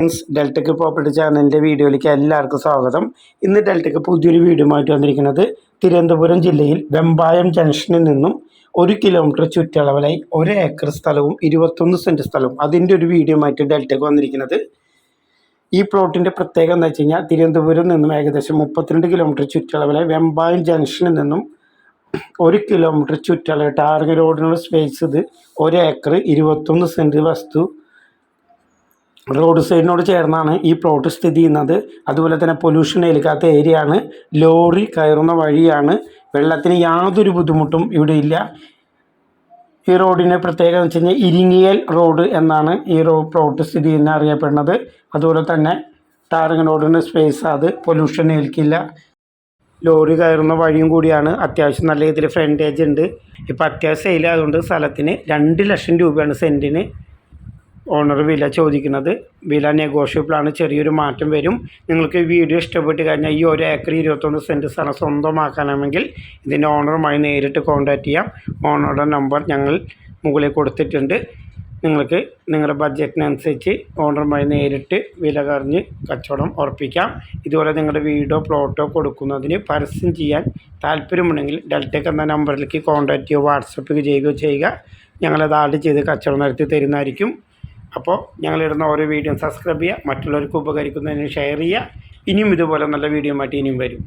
Friends ഡെൽറ്റക്ക് property ചാനലിന്റെ വീഡിയോയിലേക്ക് എല്ലാവർക്കും സ്വാഗതം. ഇന്ന് ഡെൽറ്റക്ക് പുതിയൊരു വീഡിയോ ആയിട്ട് വന്നിരിക്കുന്നത് തിരുവനന്തപുരം ജില്ലയിൽ വെമ്പായം ജംഗ്ഷനിൽ നിന്നും ഒരു കിലോമീറ്റർ ചുറ്റളവിലായി ഒരു ഏക്കർ സ്ഥലവും ഇരുപത്തൊന്ന് സെന്റ് സ്ഥലവും അതിന്റെ ഒരു വീഡിയോ ആയിട്ട് ഡെൽറ്റക്ക് വന്നിരിക്കുന്നത്. ഈ പ്ലോട്ടിന്റെ പ്രത്യേകത എന്താ വെച്ച് കഴിഞ്ഞാൽ തിരുവനന്തപുരം നിന്നും ഏകദേശം മുപ്പത്തിരണ്ട് കിലോമീറ്റർ ചുറ്റളവിലായി വെമ്പായം ജംഗ്ഷനിൽ നിന്നും ഒരു കിലോമീറ്റർ ചുറ്റളവ് ടാർഗറ്റ് റോഡിനുള്ള സ്പേസ് ഇത് ഒരു ഏക്കർ ഇരുപത്തൊന്ന് സെന്റ് വസ്തു റോഡ് സൈഡിനോട് ചേർന്നാണ് ഈ പ്ലോട്ട് സ്ഥിതി ചെയ്യുന്നത്. അതുപോലെ തന്നെ പൊല്യൂഷൻ ഏൽക്കാത്ത ഏരിയ ആണ്. ലോറി കയറുന്ന വഴിയാണ്. വെള്ളത്തിന് യാതൊരു ബുദ്ധിമുട്ടും ഇവിടെ ഇല്ല. ഈ റോഡിന് പ്രത്യേകത വെച്ച് കഴിഞ്ഞാൽ ഇരിങ്ങിയൽ റോഡ് എന്നാണ് ഈ റോ പ്ലോട്ട് സ്ഥിതി ചെയ്യുന്ന അറിയപ്പെടുന്നത്. അതുപോലെ തന്നെ ടാറിങ് റോഡിന് സ്പേസ് അത് പൊല്യൂഷൻ ഏൽക്കില്ല. ലോറി കയറുന്ന വഴിയും കൂടിയാണ്. അത്യാവശ്യം നല്ല രീതിയിൽ ഫ്രണ്ടേജ് ഉണ്ട്. ഇപ്പോൾ അത്യാവശ്യം സെയിലായതുകൊണ്ട് സ്ഥലത്തിന് രണ്ട് ലക്ഷം രൂപയാണ് സെന്റിന് ഓണർ വില ചോദിക്കുന്നത്. വില നെഗോഷ്യബിളാണ്. ചെറിയൊരു മാറ്റം വരും. നിങ്ങൾക്ക് വീഡിയോ ഇഷ്ടപ്പെട്ട് കഴിഞ്ഞാൽ ഈ ഒരു ഏക്കർ ഇരുപത്തൊന്ന് സെന്റ് സ്ഥലം സ്വന്തമാക്കണമെങ്കിൽ ഇതിന്റെ ഓണറുമായി നേരിട്ട് കോൺടാക്റ്റ് ചെയ്യാം. ഓണറുടെ നമ്പർ ഞങ്ങൾ മുകളിൽ കൊടുത്തിട്ടുണ്ട്. നിങ്ങൾക്ക് നിങ്ങളുടെ ബഡ്ജറ്റിനനുസരിച്ച് ഓണറുമായി നേരിട്ട് വില കറിഞ്ഞ് കച്ചവടം ഉറപ്പിക്കാം. ഇതുപോലെ നിങ്ങളുടെ വീടോ പ്ലോട്ടോ കൊടുക്കുന്നതിന് പരസ്യം ചെയ്യാൻ താല്പര്യമുണ്ടെങ്കിൽ ഡെൽറ്റക്ക് എന്ന നമ്പറിലേക്ക് കോൺടാക്റ്റ് ചെയ്യുകയോ വാട്സപ്പ് ചെയ്യുകയോ ചെയ്യുക. ഞങ്ങളത് ആഡ് ചെയ്ത് കച്ചവടം നടത്തി തരുന്നതായിരിക്കും. അപ്പോൾ ഞങ്ങളിടുന്ന ഓരോ വീഡിയോ സബ്സ്ക്രൈബ് ചെയ്യുക മറ്റുള്ളവർക്ക് ഉപകരിക്കുന്നതിന് ഷെയർ ചെയ്യുക. ഇനിയും ഇതുപോലെ നല്ല വീഡിയോ ആയിട്ട് ഇനിയും വരും.